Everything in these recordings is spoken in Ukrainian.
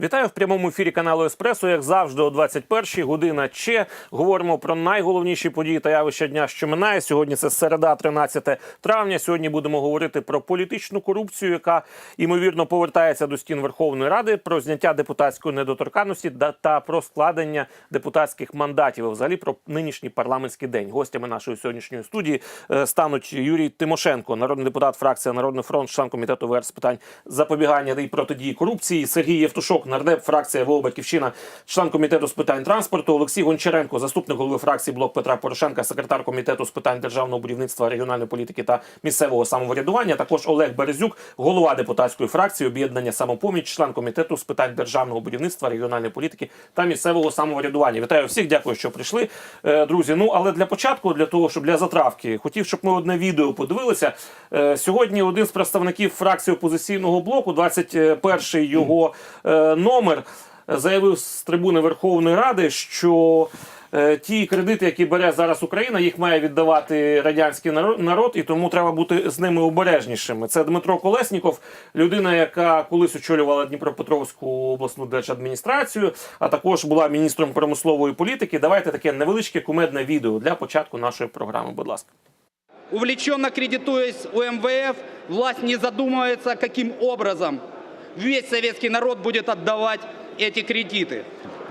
Вітаю в прямому ефірі каналу Еспресо. Як завжди, о 21-й година. Че говоримо про найголовніші події та явища дня, що минає. Сьогодні це середа, 13 травня. Сьогодні будемо говорити про політичну корупцію, яка ймовірно повертається до стін Верховної Ради, про зняття депутатської недоторканності та про складення депутатських мандатів. І взагалі про нинішній парламентський день. Гостями нашої сьогоднішньої студії е, стануть Юрій Тимошенко, народний депутат, фракція Народний фронт, член комітету ВР з питань запобігання і протидії корупції. Сергій Євтушок, нардеп, фракція ВО Батьківщина, член комітету з питань транспорту. Олексій Гончаренко, заступник голови фракції Блок Петра Порошенка, секретар комітету з питань державного будівництва, регіональної політики та місцевого самоврядування. Також Олег Березюк, голова депутатської фракції об'єднання самопоміч, член комітету з питань державного будівництва, регіональної політики та місцевого самоврядування. Вітаю всіх, дякую, що прийшли, Е, друзі. Ну але для початку, для того, щоб для затравки, хотів, щоб ми одне відео подивилися. Е, Сьогодні один з представників фракції опозиційного блоку, 21-й його е, номер, е, заявив з трибуни Верховної Ради, що е, ті кредити, які бере зараз Україна, їх має віддавати радянський наро- народ, і тому треба бути з ними обережнішими. Це Дмитро Колесніков, людина, яка колись очолювала Дніпропетровську обласну держадміністрацію, а також була міністром промислової політики. Давайте таке невеличке кумедне відео для початку нашої програми. Будь ласка. Увлеченно кредитуясь у МВФ, власть не задумывается, каким образом весь советский народ будет отдавать эти кредиты.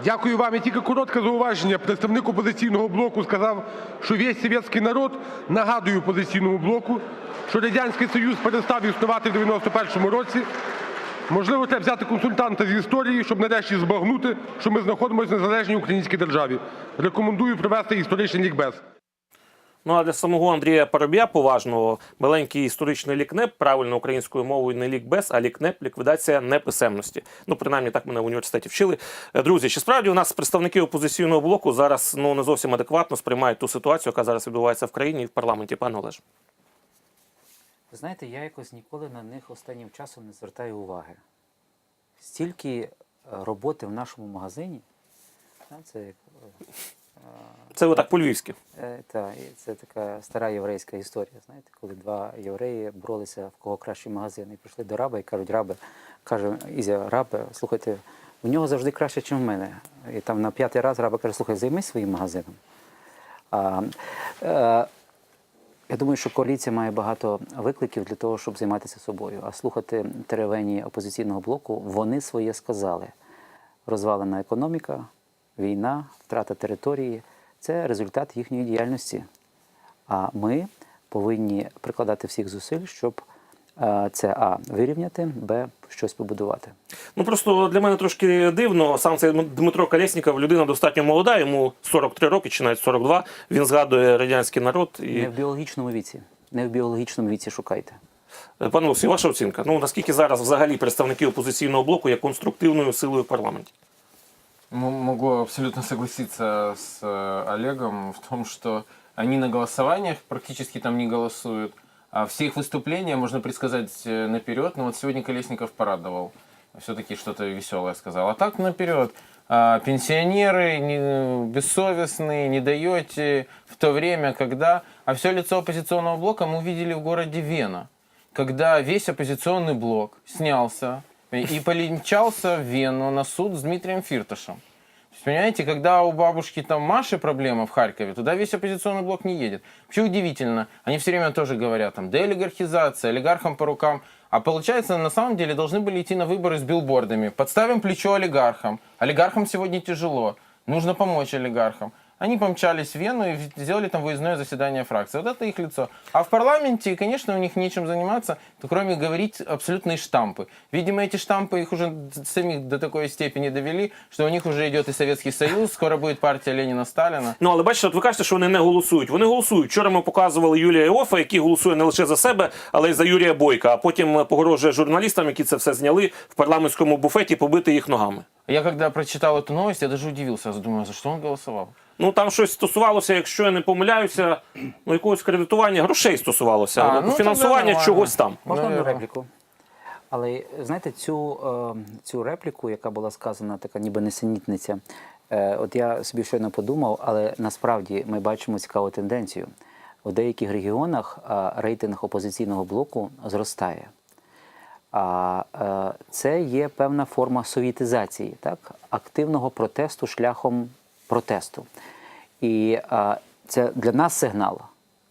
Дякую вам. І тільки коротке зауваження. Представник опозиційного блоку сказав, що весь совєтський народ, нагадую опозиційному блоку, що Радянський Союз перестав існувати в 91-му році. Можливо, треба взяти консультанта з історії, щоб нарешті збагнути, що ми знаходимося в незалежній українській державі. Рекомендую провести історичний лікбез. Ну а для самого Андрія Парубія, поважного, маленький історичний лікнеп, правильно українською мовою не лікбез, а лікнеп ліквідація неписемності. Ну, принаймні, так мене в університеті вчили. Е, Друзі, чи справді у нас представники опозиційного блоку зараз ну не зовсім адекватно сприймають ту ситуацію, яка зараз відбувається в країні і в парламенті, пане Олеж? Ви знаєте, я якось ніколи на них останнім часом не звертаю уваги. Стільки е, роботи в нашому магазині, це, як, Це ви так по-львівськи. е, та, і це така стара єврейська історія. Знаєте, коли два євреї боролися, в кого кращий магазин, і прийшли до раба і кажуть, рабе, каже Ізя, рабе, слухайте, у нього завжди краще, ніж в мене. І там на п'ятий раз раба каже, слухай, займись своїм магазином. А, е, я думаю, що коаліція має багато викликів для того, щоб займатися собою. А слухати теревені опозиційного блоку, вони своє сказали. Розвалена економіка, війна, втрата території це результат їхньої діяльності. А ми повинні прикладати всіх зусиль, щоб е, це А вирівняти, Б щось побудувати. Ну просто для мене трошки дивно. Сам цей Дмитро Колєсніков, людина достатньо молода, йому 43 роки чи навіть 42. Він згадує радянський народ. І Не в біологічному віці. Не в біологічному віці шукайте. Е, пане Олексій, ваша оцінка. Ну наскільки зараз взагалі представники опозиційного блоку є конструктивною силою в парламенті? Могу абсолютно согласиться с э, Олегом в том, что они на голосованиях практически там не голосуют, а все их выступления можно предсказать э, наперед. Но вот сегодня Колесников порадовал, все-таки что-то веселое сказал. А так наперед. А, пенсионеры не- бессовестные, не даете в то время, когда... А все лицо оппозиционного блока мы увидели в городе Вена, когда весь оппозиционный блок снялся и полинчался в Вену на суд с Дмитрием Фирташем. То есть, Понимаете, когда у бабушки там Маши проблема в Харькове, туда весь оппозиционный блок не едет. Вообще удивительно. Они все время тоже говорят там деолигархизация, олигархам по рукам. А получается, на самом деле должны были идти на выборы с билбордами. Подставим плечо олигархам. Олигархам сегодня тяжело. Нужно помочь олигархам. Они помчались в Вену и сделали там выездное заседание фракции. Вот это их лицо. А в парламенте, конечно, у них нечем заниматься, то кроме говорить абсолютные штампы. Видимо, эти штампы их уже самих до такой степени довели, что у них уже идет и Советский Союз, скоро будет партия Ленина-Сталина. Ну але бачите, от ви кажете, що вони не голосують. Вони голосують. Вчора ми показували Юлія Іофа, який голосує не лише за себе, але й за Юрія Бойка. А потім погрожує журналістам, які це все зняли в парламентському буфеті, побити їх ногами. Я когда прочитал эту новость, я даже удивился, я думаю, за что он голосовал? Ну там щось стосувалося, якщо я не помиляюся, ну якогось кредитування грошей стосувалося, А, ну, ну, фінансування нормально. чогось там. Можна одну репліку? Але знаєте, цю, е, цю репліку, яка була сказана, така ніби несенітниця, е, от я собі щойно подумав, але насправді ми бачимо цікаву тенденцію. У деяких регіонах е, рейтинг опозиційного блоку зростає. А е, це є певна форма совітизації, так? активного протесту шляхом протесту. І а, це для нас сигнал.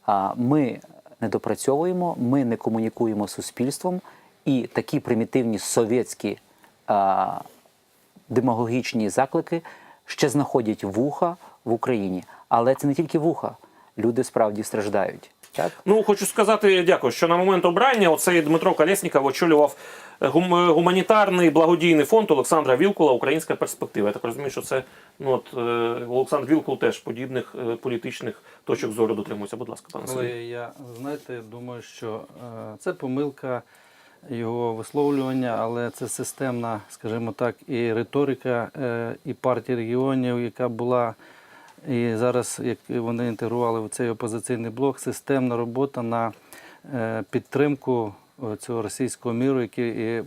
А ми не допрацьовуємо, ми не комунікуємо з суспільством, і такі примітивні совєтські а, демагогічні заклики ще знаходять вуха в Україні. Але це не тільки вуха. Люди справді страждають. Так? Ну, хочу сказати, дякую, що на момент обрання оцей Дмитро Колєсніков очолював гум- гуманітарний благодійний фонд Олександра Вілкула Українська перспектива. Я так розумію, що це ну, от, е, Олександр Вілкул теж подібних е, політичних точок зору дотримується. Будь ласка, пане Але Сергій. я знаєте, думаю, що е, це помилка його висловлювання, але це системна, скажімо так, і риторика, е, і партії регіонів, яка була. І зараз, як вони інтегрували в цей опозиційний блок, системна робота на е, підтримку е, цього російського міру, який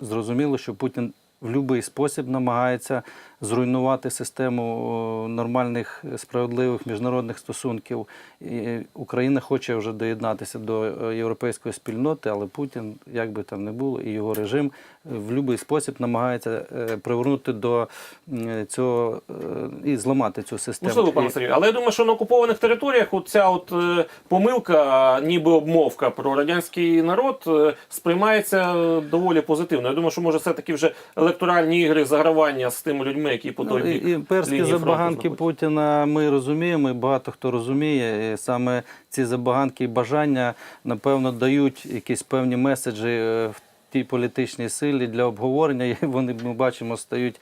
зрозуміло, що Путін в будь-який спосіб намагається зруйнувати систему нормальних справедливих міжнародних стосунків. І Україна хоче вже доєднатися до е, європейської спільноти, але Путін, як би там не було, і його режим в будь-який спосіб намагається е, привернути до цього е, і зламати цю систему. Можливо, пане Сергію, але я думаю, що на окупованих територіях ця от е, помилка, ніби обмовка про радянський народ, е, сприймається е, доволі позитивно. Я думаю, що може все-таки вже електоральні ігри загравання з тими людьми, які по той Ну, бік і імперські лінії забаганки. Путіна ми розуміємо, і багато хто розуміє. І саме ці забаганки і бажання, напевно, дають якісь певні меседжі е, в тій політичній силі для обговорення. І вони, ми бачимо, стають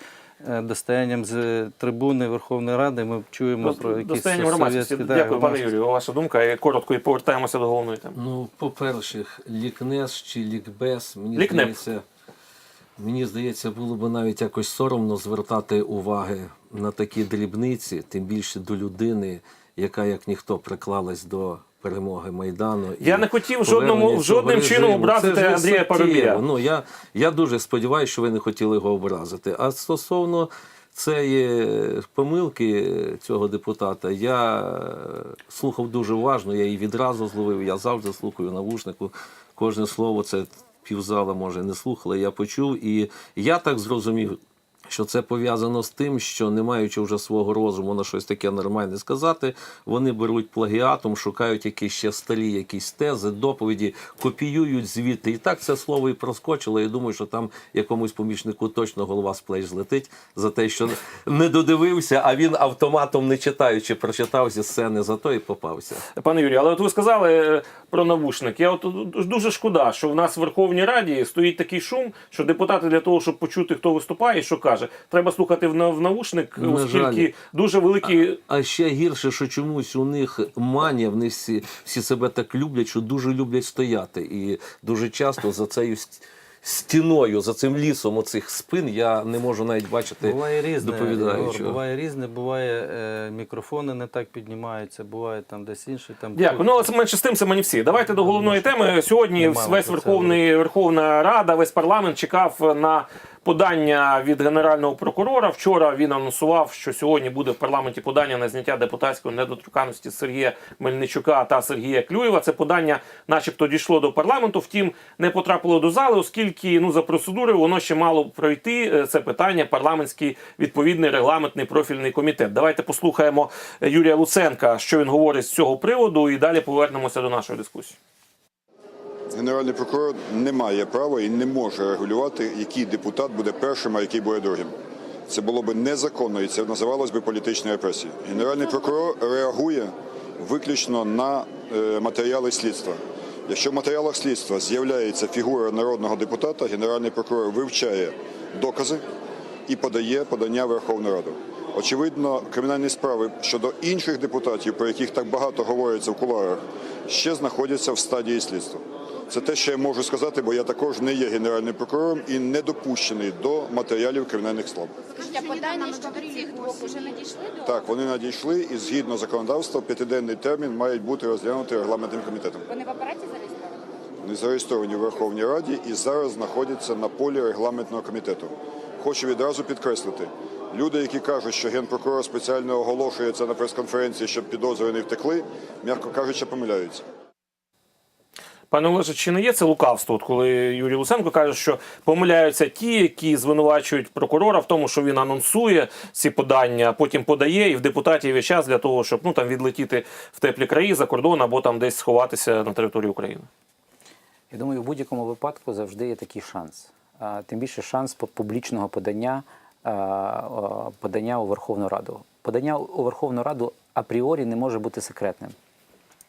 е, достоянням з трибуни Верховної Ради. Ми чуємо про якісь громадськості. да, Дякую, пане. Юрію. Ваша думка. І коротко і повертаємося до головної теми. Ну, по-перше, лікнес чи лікбез, мені Лікнеп. здається, мені здається, було б навіть якось соромно звертати уваги на такі дрібниці, тим більше до людини, яка як ніхто приклалась до перемоги Майдану. і Я не хотів жодному- жодним режиму. чином образити Андрія. Парубія. Ну, я, я дуже сподіваюся, що ви не хотіли його образити. А стосовно цієї помилки цього депутата, я слухав дуже уважно, я її відразу зловив, я завжди слухаю навушнику. Кожне слово це півзала може не слухали, я почув. І я так зрозумів, що це пов'язано з тим, що не маючи вже свого розуму на щось таке нормальне сказати, вони беруть плагіатом, шукають якісь ще старі якісь тези, доповіді, копіюють звідти. І так це слово і проскочило. Я думаю, що там якомусь помічнику точно голова з плеч злетить за те, що не додивився, а він автоматом не читаючи, прочитав зі сцени, зато і попався. Пане Юрію, але от ви сказали е, про навушник. Я от дуже шкода, що в нас в Верховній Раді стоїть такий шум, що депутати для того, щоб почути, хто виступає, що каже, треба слухати в, на- в навушник, На оскільки жаль. дуже великі. А ще гірше, що чомусь у них манія, вони всі, всі себе так люблять, що дуже люблять стояти. І дуже часто за цією стіною, за цим лісом оцих спин я не можу навіть бачити Буває різне, Ігор, буває різне, буває е, мікрофони не так піднімаються, буває там десь інший. Там Дякую. Ну, але менше з тим, це мені всі. Давайте до головної теми. Сьогодні Немає весь Верховний Верховна Рада, весь парламент чекав на подання від генерального прокурора. Вчора він анонсував, що сьогодні буде в парламенті подання на зняття депутатської недоторканності Сергія Мельничука та Сергія Клюєва. Це подання, начебто, дійшло до парламенту. Втім, не потрапило до зали, оскільки ну за процедурою воно ще мало пройти. е, Це питання парламентський відповідний регламентний профільний комітет. Давайте послухаємо Юрія Луценка, що він говорить з цього приводу, і далі повернемося до нашої дискусії. Генеральний прокурор не має права і не може регулювати, який депутат буде першим, а який буде другим. Це було б незаконно і це називалось би політичною репресією. Генеральний прокурор реагує виключно на е, матеріали слідства. Якщо в матеріалах слідства з'являється фігура народного депутата, генеральний прокурор вивчає докази і подає подання Верховну Раду. Очевидно, кримінальні справи щодо інших депутатів, про яких так багато говориться в кулуарах, ще знаходяться в стадії слідства. Це те, що я можу сказати, бо я також не є генеральним прокурором і не допущений до матеріалів кримінальних справ. Скажіть, а подання щодо цих двох уже надійшли до Так, вони надійшли і згідно законодавства, п'ятиденний термін мають бути розглянуті регламентним комітетом. вони в апараті зареєстровані? Вони зареєстровані в Верховній Раді і зараз знаходяться на полі регламентного комітету. Хочу відразу підкреслити. Люди, які кажуть, що генпрокурор спеціально оголошує це на прес-конференції, щоб підозрювані втекли, м'яко кажучи, помиляються. Пане Олеже, чи не є це лукавство, от коли Юрій Луценко каже, що помиляються ті, які звинувачують прокурора в тому, що він анонсує ці подання, а потім подає, і в депутатів є час для того, щоб ну там відлетіти в теплі краї за кордон або там десь сховатися на території України. Я думаю, в будь-якому випадку завжди є такий шанс. А, Тим більше шанс публічного подання, подання у Верховну Раду. Подання у Верховну Раду апріорі не може бути секретним.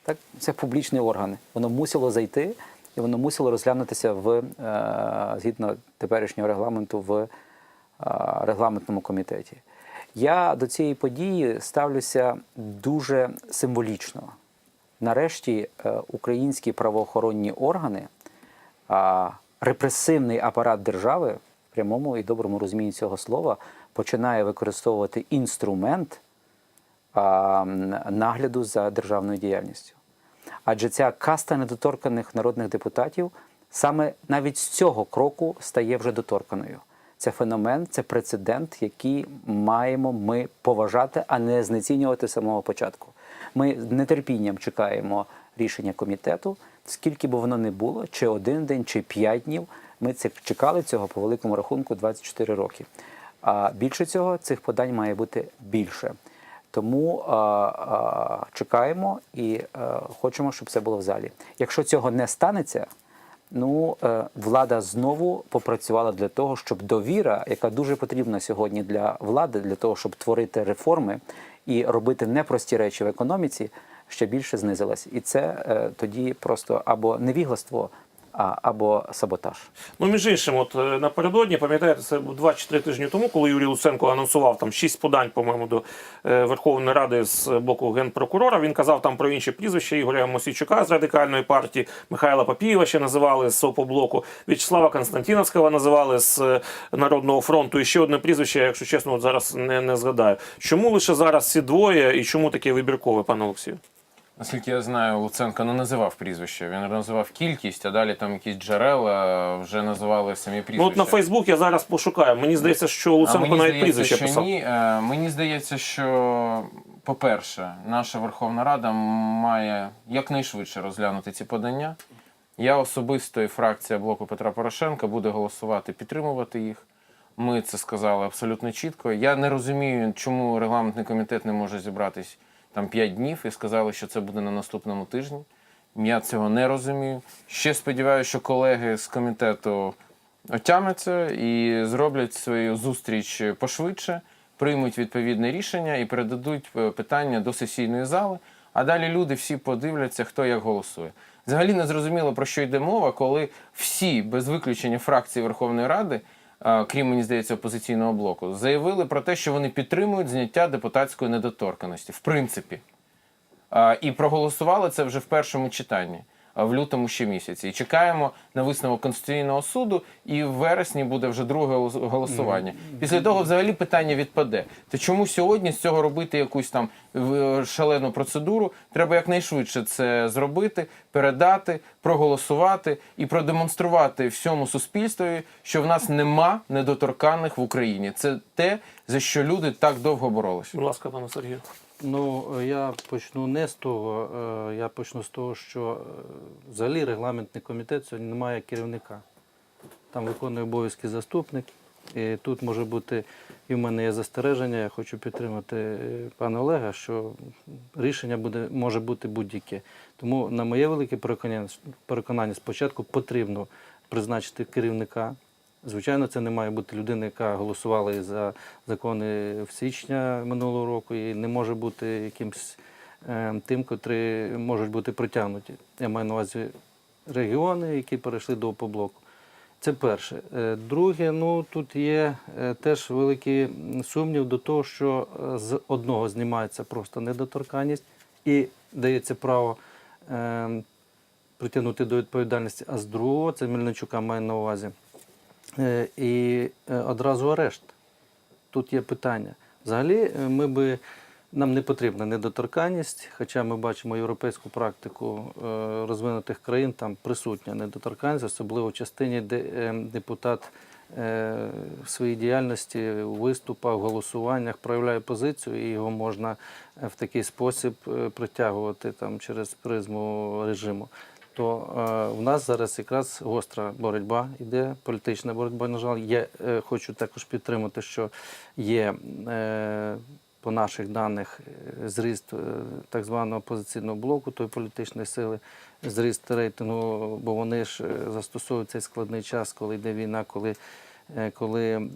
Так, це публічні органи. Воно мусило зайти і воно мусило розглянутися в е, згідно теперішнього регламенту в е, регламентному комітеті. Я до цієї події ставлюся дуже символічно. Нарешті е, українські правоохоронні органи, репресивний апарат держави в прямому і доброму розумінні цього слова починає використовувати інструмент нагляду за державною діяльністю. Адже ця каста недоторканих народних депутатів саме навіть з цього кроку стає вже доторканою. Це феномен, це прецедент, який маємо ми поважати, а не знецінювати з самого початку. Ми з нетерпінням чекаємо рішення комітету, скільки б воно не було, чи один день, чи п'ять днів. Ми це чекали цього по великому рахунку 24 роки. А більше цього цих подань має бути більше. Тому а, а, чекаємо і а, хочемо, щоб це було в залі. Якщо цього не станеться, ну е, влада знову попрацювала для того, щоб довіра, яка дуже потрібна сьогодні для влади, для того, щоб творити реформи і робити непрості речі в економіці, ще більше знизилась. І це е, тоді просто або невігластво, а, або саботаж. Ну, між іншим, от е, напередодні, пам'ятаєте, це був 2 чи 3 тижні тому, коли Юрій Луценко анонсував там шість подань, по-моєму, до е, Верховної Ради з боку генпрокурора. Він казав там про інші прізвища Ігоря Мосійчука з радикальної партії, Михайла Папієва ще називали з Опоблоку, В'ячеслава Константіновського називали з е, Народного фронту. І ще одне прізвище, якщо чесно, от зараз не, не згадаю. Чому лише зараз ці двоє і чому таке вибіркове, пане Олексію? Наскільки я знаю, Луценко не називав прізвище. Він називав кількість, а далі там якісь джерела вже називали самі Ну прізвища. от на Фейсбук я зараз пошукаю. Мені здається, що Луценко навіть здається, прізвище що писав. ні. Е, Мені здається, що, по-перше, наша Верховна Рада має якнайшвидше розглянути ці подання. Я особисто і фракція блоку Петра Порошенка буде голосувати, підтримувати їх. Ми це сказали абсолютно чітко. Я не розумію, чому регламентний комітет не може зібратись там 5 днів і сказали, що це буде на наступному тижні. Я цього не розумію. Ще сподіваюся, що колеги з комітету отямляться і зроблять свою зустріч пошвидше, приймуть відповідне рішення і передадуть е, питання до сесійної зали. А далі люди всі подивляться, хто як голосує. Взагалі не зрозуміло, про що йде мова, коли всі, без виключення фракції Верховної Ради, крім мені здається, опозиційного блоку, заявили про те, що вони підтримують зняття депутатської недоторканості. В принципі. І проголосували це вже в першому читанні, в лютому ще місяці. І чекаємо на висновок Конституційного суду, і в вересні буде вже друге голосування. Після того взагалі питання відпаде. То чому сьогодні з цього робити якусь там в- шалену процедуру? Треба якнайшвидше це зробити, передати, проголосувати і продемонструвати всьому суспільству, що в нас нема недоторканних в Україні. Це те, за що люди так довго боролися. Будь ласка, пане Сергію. Ну, я почну не з того. е, Я почну з того, що е, взагалі регламентний комітет сьогодні не має керівника. Там виконує обов'язки заступник. І тут може бути, і в мене є застереження, я хочу підтримати е, пана Олега, що рішення буде, може бути будь-яке. Тому, на моє велике переконання, переконання, спочатку потрібно призначити керівника. Звичайно, це не має бути людина, яка голосувала за закони в січня минулого року, і не може бути якимсь е, тим, котрі можуть бути притягнуті. Я маю на увазі регіони, які перейшли до опоблоку. Це перше. Е, Друге, ну тут є е, теж великий сумнів до того, що з одного знімається просто недоторканність і дається право е, притягнути до відповідальності, а з другого, це Мельничука має на увазі, і е, одразу арешт. Тут є питання. Взагалі, е, ми би. Нам не потрібна недоторканність, хоча ми бачимо європейську практику е, розвинутих країн, там присутня недоторканність, особливо в частині, де е, депутат е, в своїй діяльності, у виступах, голосуваннях проявляє позицію, і його можна е, в такий спосіб е, притягувати там, через призму режиму. То е, в нас зараз якраз гостра боротьба йде, політична боротьба. На жаль, є, е, хочу також підтримати, що є е, по наших даних е, зріст е, так званого опозиційного блоку, тої політичної сили, зріст рейтингу, бо вони ж е, застосовують цей складний час, коли йде війна, коли, коли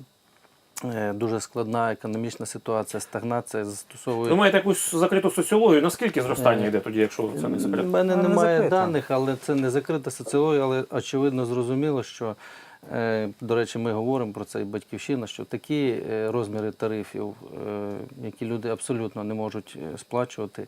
дуже складна економічна ситуація, стагнація застосовують. Ви маєте якусь закриту соціологію. Наскільки зростання Е, йде тоді, якщо це не У мене Вона немає закрита. даних, але це не закрита соціологія, але очевидно зрозуміло, що, е, до речі, ми говоримо про це і батьківщина, що такі е, розміри тарифів, е, які люди абсолютно не можуть е, сплачувати.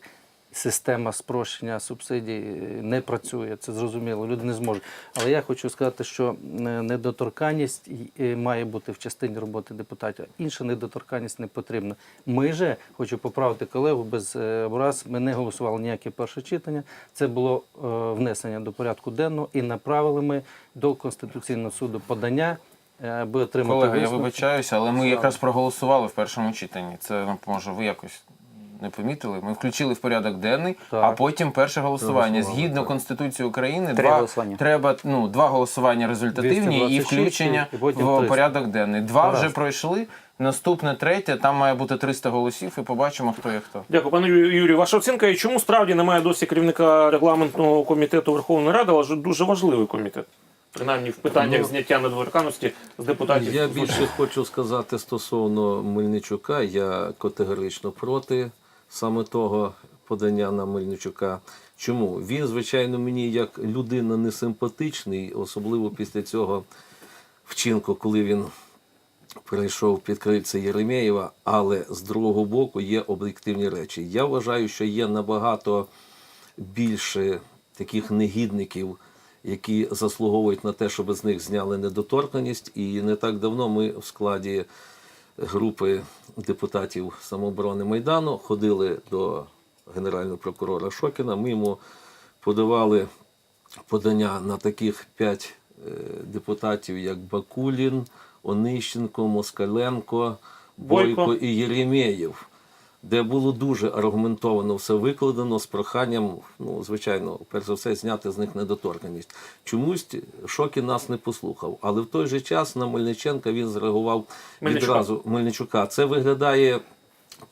Система спрощення субсидій е, не працює, це зрозуміло, люди не зможуть. Але я хочу сказати, що е, недоторканність е, має бути в частині роботи депутатів. Інша недоторканність не потрібна. Ми же, хочу поправити колегу без образ, ми не голосували ніяке перше читання. Це було внесення до порядку денного і направили ми до Конституційного суду подання, аби отримати Колега, я вибачаюся, але ми якраз проголосували в першому читанні. Це може ви якось не помітили. Ми включили в порядок денний, Так. а потім перше голосування. Голосували, Згідно так. Конституції України, Три два голосування. треба ну два голосування результативні і 226 включення і потім в 300. порядок денний. Два вже пройшли. Наступне третє, там має бути 300 голосів, і побачимо, хто є хто. Дякую, пане Ю- Юрію. Ваша оцінка і чому справді немає досі керівника регламентного комітету Верховної Ради, але ж дуже важливий комітет. Принаймні в питаннях Ну, зняття недоторканності з депутатів. Я більше хочу сказати стосовно Мельничука. Я категорично проти саме того подання на Мельничука. Чому? Він, звичайно, мені як людина не симпатичний, особливо після цього вчинку, коли він перейшов під крильце Єремєєва, але з другого боку є об'єктивні речі. Я вважаю, що є набагато більше таких негідників, які заслуговують на те, щоб з них зняли недоторканність. І не так давно ми в складі групи депутатів самооборони Майдану ходили до генерального прокурора Шокіна. Ми йому подавали подання на таких п'ять е, депутатів, як Бакулін, Онищенко, Москаленко, Бойко, Бойко. і Єремєєв, де було дуже аргументовано все викладено з проханням, ну, звичайно, перш за все, зняти з них недоторканність. Чомусь Шокін нас не послухав. Але в той же час на Мельниченка він зреагував Мельничука. відразу Мельничука. Це виглядає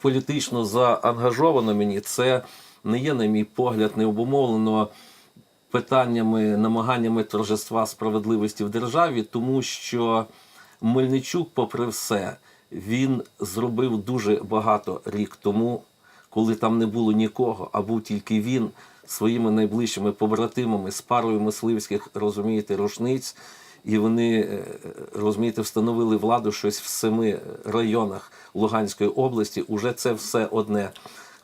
політично заангажовано мені. Це не є, на мій погляд, не обумовлено питаннями, намаганнями торжества справедливості в державі, тому що Мельничук, попри все, він зробив дуже багато рік тому, коли там не було нікого, а був тільки він своїми найближчими побратимами з парою мисливських, розумієте, рушниць. І вони, е, розумієте, встановили владу щось в семи районах Луганської області. Уже це все одне.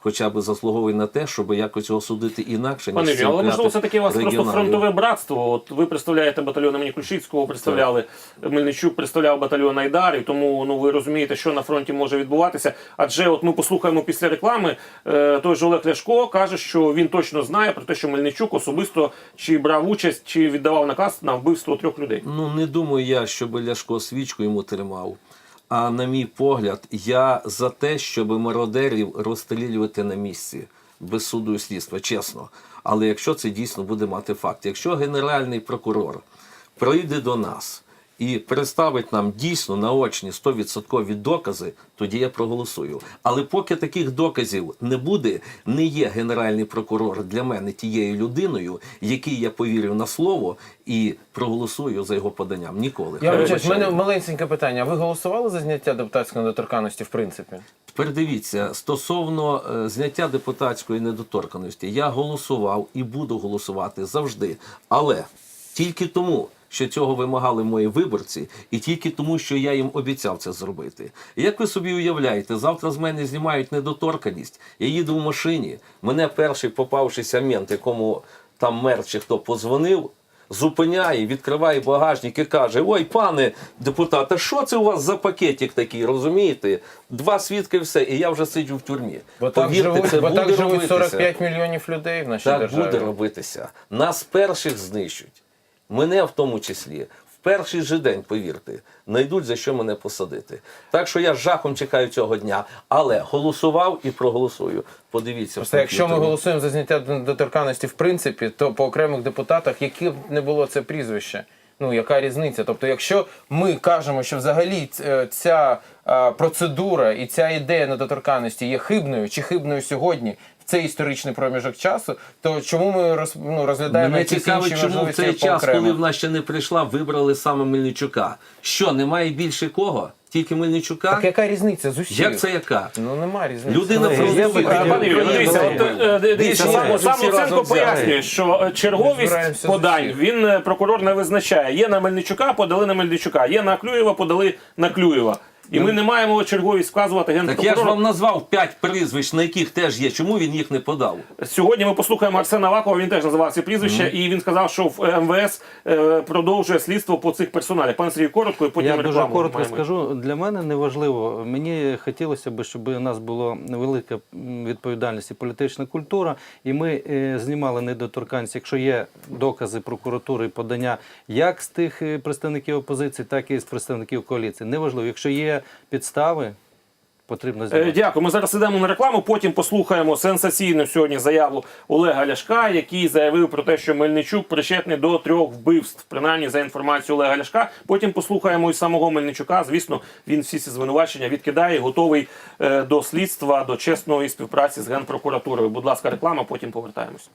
Хоча б заслуговує на те, щоб якось його судити інакше, ніж Пане але можливо, все таки у вас просто фронтове братство. От ви представляєте батальйон імені Ключицького, представляли Мельничук, представляв батальйон Айдар, і тому ну ви розумієте, що на фронті може відбуватися. Адже от ми послухаємо після реклами. Е, той же Олег Ляшко каже, що він точно знає про те, що Мельничук особисто чи брав участь, чи віддавав наказ на вбивство трьох людей. Ну не думаю я, щоб Ляшко свічку йому тримав. А на мій погляд, я за те, щоб мародерів розстрілювати на місці без суду і слідства, чесно. Але якщо це дійсно буде мати факт, якщо генеральний прокурор прийде до нас і представить нам дійсно наочні 100% докази, тоді я проголосую. Але поки таких доказів не буде, не є генеральний прокурор для мене тією людиною, якій я повірю на слово і проголосую за його поданням. Ніколи. Я в мене маленьке питання. Ви голосували за зняття депутатської недоторканності, в принципі? Тепер дивіться, стосовно е, зняття депутатської недоторканості, я голосував і буду голосувати завжди. Але тільки тому, що цього вимагали мої виборці, і тільки тому, що я їм обіцяв це зробити. Як ви собі уявляєте, завтра з мене знімають недоторканість, я їду в машині, мене перший попавшийся мент, якому там мер чи хто позвонив, зупиняє, відкриває багажник і каже: Ой, пане депутат, а що це у вас за пакетик такий, розумієте? Два свідки, все, і я вже сиджу в тюрмі. Бо так Повірте, живуть, це бо буде так живуть робитися. 45 мільйонів людей в нашій Так державі. буде робитися. Нас перших знищуть. Мене в тому числі. перший же день, повірте, знайдуть за що мене посадити. Так що я з жахом чекаю цього дня, але голосував і проголосую. Подивіться, Просто якщо ми голосуємо за зняття доторканності в принципі, то по окремих депутатах, яке б не було це прізвище. Ну, яка різниця? Тобто, якщо ми кажемо, що взагалі ця е, процедура і ця ідея недоторканності є хибною чи хибною сьогодні в цей історичний проміжок часу, то чому ми роз, ну, розглядаємо Мене якісь цікавить, інші чому в можливості цей час, окремо? коли вона ще не прийшла, вибрали саме Мельничука. Що, немає більше кого? Тільки Мельничука? Так яка різниця з усіх? Як це яка? Ну нема різниці. Людина Колеги, я фронтовик. би Пане Юрію, дивіться, от, е, дивіться, сам, сам Луценко пояснює, що е, черговість з подань він е, прокурор не визначає. Є на Мельничука, подали на Мельничука. Є на Клюєва, подали на Клюєва. І ми не маємо черговість вказувати Так я ж вам назвав п'ять прізвищ, на яких теж є. Чому він їх не подав? Сьогодні ми послухаємо Арсена Авакова, він теж називав ці прізвища, і він сказав, що в МВС е, продовжує слідство по цих персоналях. Пане Сергій, коротко, і потім Я дуже рекламу коротко маємо. скажу. Для мене не важливо. Мені хотілося б, щоб у нас була велика м, відповідальність і політична культура, і ми е, знімали недоторканність, якщо є докази прокуратури і подання як з тих е, представників опозиції, так і з представників коаліції. Неважливо, якщо є підстави, потрібно Е, знімати. Дякую. Ми зараз йдемо на рекламу. Потім послухаємо сенсаційну сьогодні заяву Олега Ляшка, який заявив про те, що Мельничук причетний до трьох вбивств, принаймні за інформацією Олега Ляшка. Потім послухаємо і самого Мельничука. Звісно, він всі ці звинувачення відкидає, готовий е, до слідства, до чесної співпраці з генпрокуратурою. Будь ласка, реклама. Потім повертаємось.